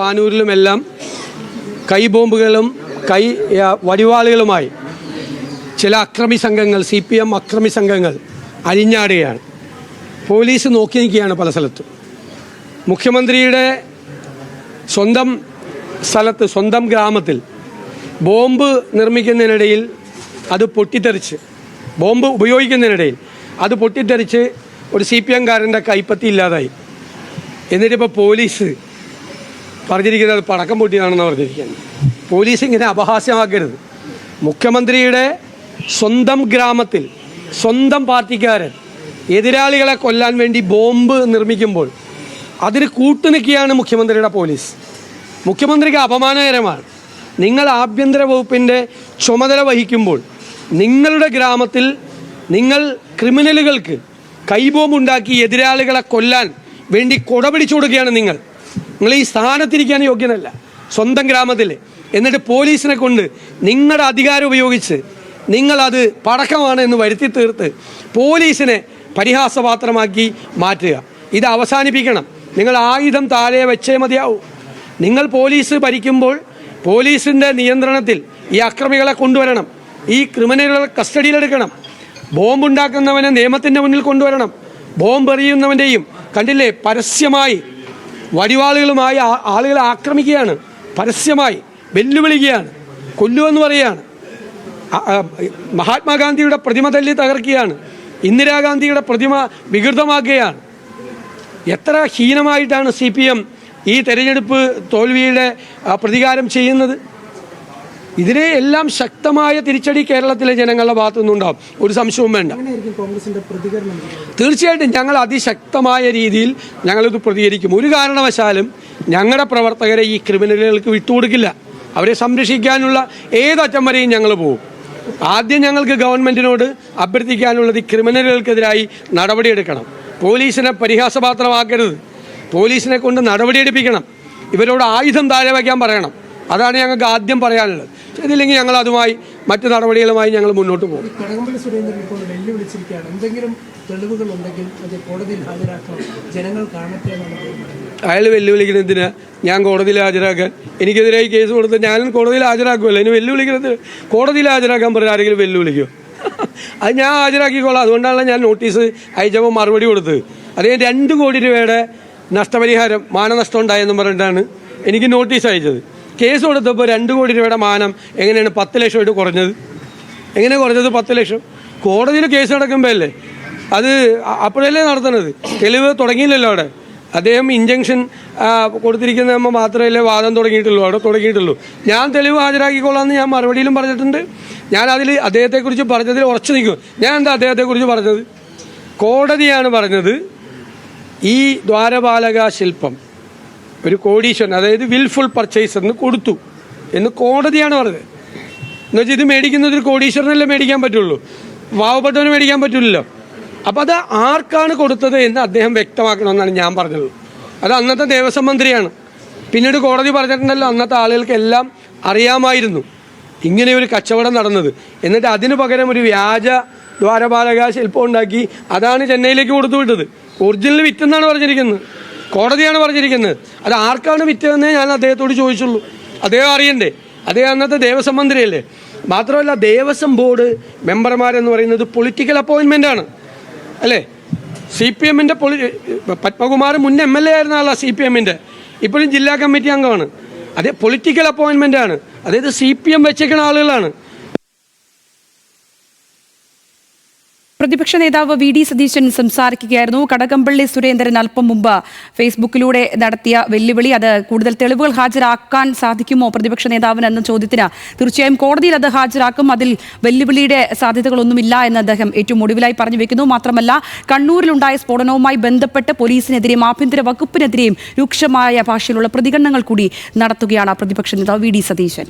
പാനൂരിലുമെല്ലാം കൈ ബോംബുകളും കൈ വടിവാളുകളുമായി ചില അക്രമി സംഘങ്ങൾ സി പി എം അക്രമി സംഘങ്ങൾ അരിഞ്ഞാടുകയാണ്. പോലീസ് നോക്കി നിൽക്കുകയാണ് പല സ്ഥലത്തും. മുഖ്യമന്ത്രിയുടെ സ്വന്തം സ്ഥലത്ത് സ്വന്തം ഗ്രാമത്തിൽ ബോംബ് നിർമ്മിക്കുന്നതിനിടയിൽ അത് പൊട്ടിത്തെറിച്ച് ബോംബ് ഉപയോഗിക്കുന്നതിനിടയിൽ അത് പൊട്ടിത്തെറിച്ച് ഒരു സി പി എംകാരന്റെ കൈപ്പത്തി ഇല്ലാതായി. എന്നിട്ടിപ്പോൾ പോലീസ് പറഞ്ഞിരിക്കുന്നത് പടക്കം പൊട്ടിയതാണെന്ന് പറഞ്ഞിരിക്കുന്നത്. പോലീസ് ഇങ്ങനെ അപഹാസ്യമാക്കരുത്. മുഖ്യമന്ത്രിയുടെ സ്വന്തം ഗ്രാമത്തിൽ സ്വന്തം പാർട്ടിക്കാരൻ എതിരാളികളെ കൊല്ലാൻ വേണ്ടി ബോംബ് നിർമ്മിക്കുമ്പോൾ അതിന് കൂട്ടുനിൽക്കുകയാണ് മുഖ്യമന്ത്രിയുടെ പോലീസ്. മുഖ്യമന്ത്രിക്ക് അപമാനകരമാണ്. നിങ്ങൾ ആഭ്യന്തര വകുപ്പിന്റെ ചുമതല വഹിക്കുമ്പോൾ നിങ്ങളുടെ ഗ്രാമത്തിൽ നിങ്ങൾ ക്രിമിനലുകൾക്ക് കൈബോംബുണ്ടാക്കി എതിരാളികളെ കൊല്ലാൻ വേണ്ടി കൊടപിടിച്ചു കൊടുക്കുകയാണ് നിങ്ങൾ. നിങ്ങൾ ഈ സ്ഥാനത്തിരിക്കാൻ യോഗ്യനല്ല. സ്വന്തം ഗ്രാമത്തിൽ എന്നിട്ട് പോലീസിനെ കൊണ്ട് നിങ്ങളുടെ അധികാരം ഉപയോഗിച്ച് നിങ്ങളത് പടക്കമാണ് എന്ന് വരുത്തി തീർത്ത് പോലീസിനെ പരിഹാസപാത്രമാക്കി മാറ്റുക. ഇത് അവസാനിപ്പിക്കണം. നിങ്ങൾ ആയുധം താഴെ വെച്ചേ മതിയാവൂ. നിങ്ങൾ പോലീസ് ഭരിക്കുമ്പോൾ പോലീസിന്റെ നിയന്ത്രണത്തിൽ ഈ അക്രമികളെ കൊണ്ടുവരണം. ഈ ക്രിമിനലുകളെ കസ്റ്റഡിയിലെടുക്കണം. ബോംബുണ്ടാക്കുന്നവനെ നിയമത്തിന്റെ മുന്നിൽ കൊണ്ടുവരണം. ബോംബെറിയുന്നവന്റെയും കണ്ടില്ലേ പരസ്യമായി വടിവാളുകളുമായി ആളുകളെ ആക്രമിക്കുകയാണ്. പരസ്യമായി വെല്ലുവിളിക്കുകയാണ്. കൊല്ലുമെന്ന് പറയുകയാണ്. മഹാത്മാഗാന്ധിയുടെ പ്രതിമ തല്ലി തകർക്കുകയാണ്. ഇന്ദിരാഗാന്ധിയുടെ പ്രതിമ വികൃതമാക്കുകയാണ്. എത്ര ഹീനമായിട്ടാണ് സി ഈ തെരഞ്ഞെടുപ്പ് തോൽവിയുടെ പ്രതികാരം ചെയ്യുന്നത്? ഇതിനെ എല്ലാം ശക്തമായ തിരിച്ചടി കേരളത്തിലെ ജനങ്ങളുടെ ഭാഗത്തു നിന്നുണ്ടാവും ഒരു സംശയവും വേണ്ട. തീർച്ചയായിട്ടും ഞങ്ങൾ അതിശക്തമായ രീതിയിൽ ഞങ്ങളിത് പ്രതികരിക്കും. ഒരു കാരണവശാലും ഞങ്ങളുടെ പ്രവർത്തകരെ ഈ ക്രിമിനലുകൾക്ക് വിട്ടുകൊടുക്കില്ല. അവരെ സംരക്ഷിക്കാനുള്ള ഏതറ്റം വരെയും ഞങ്ങൾ പോകും. ആദ്യം ഞങ്ങൾക്ക് ഗവൺമെന്റിനോട് അഭ്യർത്ഥിക്കാനുള്ളത് ഈ ക്രിമിനലുകൾക്കെതിരായി നടപടിയെടുക്കണം. പോലീസിനെ പരിഹാസപാത്രമാക്കരുത്. പോലീസിനെ കൊണ്ട് നടപടിയെടുപ്പിക്കണം. ഇവരോട് ആയുധം താഴെ വയ്ക്കാൻ പറയണം. അതാണ് ഞങ്ങൾക്ക് ആദ്യം പറയാനുള്ളത്. ചെയ്തില്ലെങ്കിൽ ഞങ്ങൾ അതുമായി മറ്റു നടപടികളുമായി ഞങ്ങൾ മുന്നോട്ട് പോകും. കടകംപള്ളി സുരേന്ദ്രൻ ഇപ്പോൾ വെല്ലുവിളിച്ചിരിക്കുകയാണ് എന്തെങ്കിലും തെളിവുകൾ ഉണ്ടെങ്കിൽ അത് കോടതിയിൽ ജനങ്ങൾ കാണട്ടെ. അയാൾ വെല്ലുവിളിക്കുന്നതിന് ഞാൻ കോടതിയിൽ ഹാജരാക്കാൻ എനിക്കെതിരായി കേസ് കൊടുത്ത് ഞാനും കോടതിയിൽ ഹാജരാക്കുമല്ലോ എന്നെ വെല്ലുവിളിക്കുന്നത് കോടതിയിൽ ഹാജരാക്കാൻ പറഞ്ഞ ആരെങ്കിലും വെല്ലുവിളിക്കുമോ അത് ഞാൻ ഹാജരാക്കിക്കോളാം. അതുകൊണ്ടാണ് ഞാൻ നോട്ടീസ് അയച്ചപ്പോൾ മറുപടി കൊടുത്തത്. അതേ രണ്ട് കോടി രൂപയുടെ നഷ്ടപരിഹാരം മാനനഷ്ടം ഉണ്ടായെന്ന് പറഞ്ഞിട്ടാണ് എനിക്ക് നോട്ടീസ് അയച്ചത്. കേസ് കൊടുത്തപ്പോൾ രണ്ട് കോടി രൂപയുടെ മാനം എങ്ങനെയാണ് പത്ത് ലക്ഷമായിട്ട് കുറഞ്ഞത്? എങ്ങനെ കുറഞ്ഞത് പത്ത് ലക്ഷം? കോടതിയിൽ കേസ് നടക്കുമ്പോൾ അല്ലേ അത് അപ്പോഴല്ലേ നടത്തുന്നത്? തെളിവ് തുടങ്ങിയില്ലല്ലോ അവിടെ. അദ്ദേഹം ഇഞ്ചക്ഷൻ കൊടുത്തിരിക്കുന്ന മാത്രമല്ലേ വാദം തുടങ്ങിയിട്ടുള്ളൂ അവിടെ തുടങ്ങിയിട്ടുള്ളൂ. ഞാൻ തെളിവ് ഹാജരാക്കിക്കൊള്ളാമെന്ന് ഞാൻ മറുപടിയിലും പറഞ്ഞിട്ടുണ്ട്. ഞാൻ അതിൽ അദ്ദേഹത്തെക്കുറിച്ച് പറഞ്ഞതിൽ ഉറച്ചു നിൽക്കും. ഞാൻ എന്താ അദ്ദേഹത്തെക്കുറിച്ച് പറഞ്ഞത്? കോടതിയാണ് പറഞ്ഞത് ഈ ദ്വാരപാലക ശില്പം ഒരു കോടീശ്വരൻ അതായത് വിൽഫുൾ പർച്ചേസ് എന്ന് കൊടുത്തു. എന്ന് കോടതിയാണ് പറഞ്ഞത്. എന്നുവെച്ചാൽ ഇത് മേടിക്കുന്നത് ഒരു കോടീശ്വരനല്ലേ മേടിക്കാൻ പറ്റുള്ളൂ? വാവപ്പെട്ടവന് മേടിക്കാൻ പറ്റില്ലല്ലോ. അപ്പോൾ അത് ആർക്കാണ് കൊടുത്തത് എന്ന് അദ്ദേഹം വ്യക്തമാക്കണമെന്നാണ് ഞാൻ പറഞ്ഞത്. അത് അന്നത്തെ ദേവസ്വം മന്ത്രിയാണ്. പിന്നീട് കോടതി പറഞ്ഞിട്ടുണ്ടല്ലോ അന്നത്തെ ആളുകൾക്കെല്ലാം അറിയാമായിരുന്നു ഇങ്ങനെ ഒരു കച്ചവടം നടന്നത്. എന്നിട്ട് അതിനു പകരം ഒരു വ്യാജ ദ്വാരപാലക ശില്പം ഉണ്ടാക്കി അതാണ് ചെന്നൈയിലേക്ക് കൊടുത്തു വിട്ടത്. ഒറിജിനൽ വിറ്റെന്നാണ് പറഞ്ഞിരിക്കുന്നത്. കോടതിയാണ് പറഞ്ഞിരിക്കുന്നത്. അത് ആർക്കാണ് വിറ്റതെന്നേ ഞാൻ അദ്ദേഹത്തോട് ചോദിച്ചുള്ളൂ. അദ്ദേഹം അറിയണ്ടേ? അദ്ദേഹം അന്നത്തെ ദേവസ്വം മന്ത്രിയല്ലേ? മാത്രമല്ല ദേവസ്വം ബോർഡ് മെമ്പർമാരെന്ന് പറയുന്നത് പൊളിറ്റിക്കൽ അപ്പോയിൻമെന്റ് ആണ്. അല്ലേ? സി പി എമ്മിന്റെ പൊളി പത്മകുമാർ മുൻ എം എൽ എ ആയിരുന്ന ആളാണ് സി പി എമ്മിന്റെ ഇപ്പോഴും ജില്ലാ കമ്മിറ്റി അംഗമാണ്. അതേ പൊളിറ്റിക്കൽ അപ്പോയിൻമെന്റ് ആണ്. അതായത് സി പി എം വെച്ചേക്കുന്ന ആളുകളാണ്. പ്രതിപക്ഷ നേതാവ് വി ഡി സതീശൻ സംസാരിക്കുകയായിരുന്നു. കടകംപള്ളി സുരേന്ദ്രൻ അല്പം മുമ്പ് ഫേസ്ബുക്കിലൂടെ നടത്തിയ വെല്ലുവിളി അത് കൂടുതൽ തെളിവുകൾ ഹാജരാക്കാൻ സാധിക്കുമോ പ്രതിപക്ഷ നേതാവിന് എന്ന ചോദ്യത്തിന്? തീർച്ചയായും കോടതിയിൽ അത് ഹാജരാക്കും. അതിൽ വെല്ലുവിളിയുടെ സാധ്യതകളൊന്നുമില്ല എന്ന് അദ്ദേഹം ഏറ്റവും ഒടുവിലായി പറഞ്ഞു വെക്കുന്നു. മാത്രമല്ല കണ്ണൂരിലുണ്ടായ സ്ഫോടനവുമായി ബന്ധപ്പെട്ട് പോലീസിനെതിരെയും ആഭ്യന്തര വകുപ്പിനെതിരെയും രൂക്ഷമായ ഭാഷയിലുള്ള പ്രതികരണങ്ങൾ കൂടി നടത്തുകയാണ് പ്രതിപക്ഷ നേതാവ് വി ഡി സതീശൻ.